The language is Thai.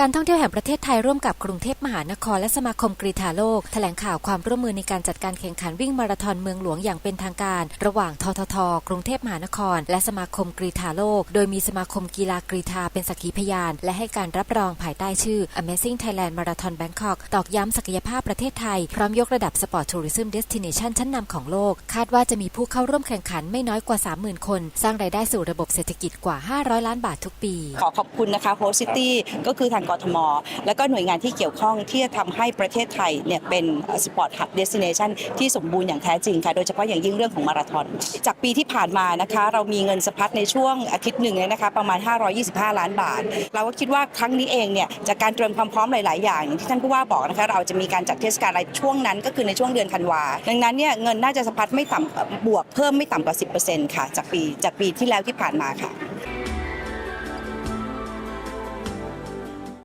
การท่องเที่ยวแห่งประเทศไทยร่วมกับกรุงเทพมหานครและสมาคมกรีฑาโลก แถลงข่าวความร่วมมือในการจัดการแข่งขันวิ่งมาราธอนเมืองหลวงอย่างเป็นทางการ ระหว่างททท กรุงเทพมหานคร และสมาคมกรีฑาโลก โดยมีสมาคมกีฬากรีฑาเป็นสักขีพยาน และให้การรับรองภายใต้ชื่อ Amazing Thailand Marathon Bangkok ตอกย้ำศักยภาพประเทศไทย พร้อมยกระดับสปอร์ตทัวริซึมเดสติเนชันชั้นนำของโลก คาดว่าจะมีผู้เข้าร่วมแข่งขันไม่น้อยกว่า 30,000 คน สร้างรายได้สู่ระบบเศรษฐกิจกว่า 500 ล้านบาททุกปี ขอขอบคุณนะคะโฮสซิตี้ก็คือทางกทม และก็หน่วยงานที่เกี่ยวข้องที่จะทำให้ประเทศไทยเนี่ยเป็นสปอร์ตฮับเดสติเนชันที่สมบูรณ์อย่างแท้จริงค่ะ โดยเฉพาะอย่างยิ่งเรื่องของมาราธอน จากปีที่ผ่านมานะคะ เรามีเงินสะพัดในช่วงอาทิตย์หนึ่งเนี่ยนะคะประมาณ 525 ล้านบาท เราก็คิดว่าครั้งนี้เองเนี่ยจากการเตรียมความพร้อมหลาย ๆ อย่างอย่างที่ท่านผู้ว่าบอกนะคะเราจะมีการจัดเทศกาลอะไรช่วงนั้นก็คือในช่วงเดือนธันวาดังนั้นเนี่ยเงินน่าจะสะพัดไม่ต่ำบวกเพิ่มไม่ต่ำกว่า 10%ค่ะจากปีจากปีที่แล้วที่ผ่านมาค่ะ